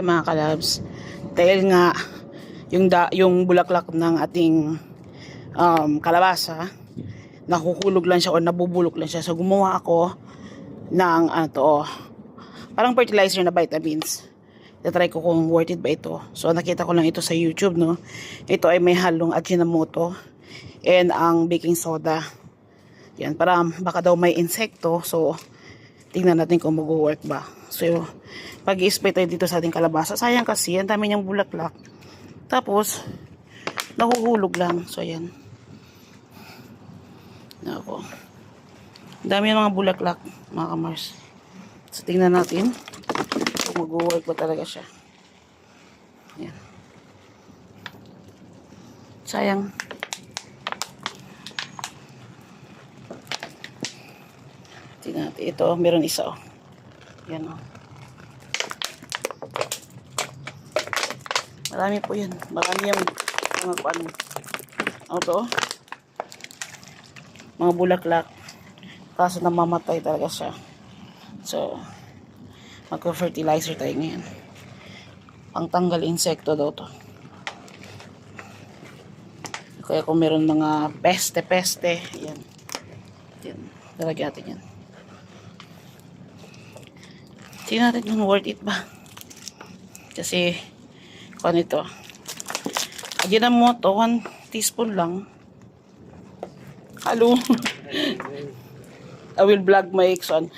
Ay mga kalabs, dahil nga yung da, yung bulaklak ng ating um, kalabasa, nakukulog lang siya o nabubulok lang siya. So gumawa ako ng ano to, parang fertilizer na vitamins. Tatry ko kung worth it ba ito. So nakita ko lang ito sa YouTube, no. Ito ay may halong Ajinomoto and ang baking soda. Yan, para baka daw may insekto. So, tingnan natin kung mag-work ba. So, pag i-spray tayo dito sa ating kalabasa, sayang kasi, ang dami niyang bulaklak. Tapos, nahuhulog lang. So, ayan. Ako. Dami ng mga bulaklak, mga kamars. So, tingnan natin kung mag-work ba talaga siya. Ayan. Sayang. Tingnan natin. Ito, meron isa oh. Yan oh. Marami po yan. Marami yung mga kuan. Ano to? oh? Mga bulaklak. Kaso namamatay talaga siya. So, magka-fertilizer tayo ngayon. Pangtanggal insekto daw to. Kaya kung meron mga peste-peste, yan. Yan. Lalagyan natin yan. Tingnan natin kung worth it ba. Kasi, kung ano ito. Agyan mo to, 1 teaspoon lang. Halo. I will vlog my ex on.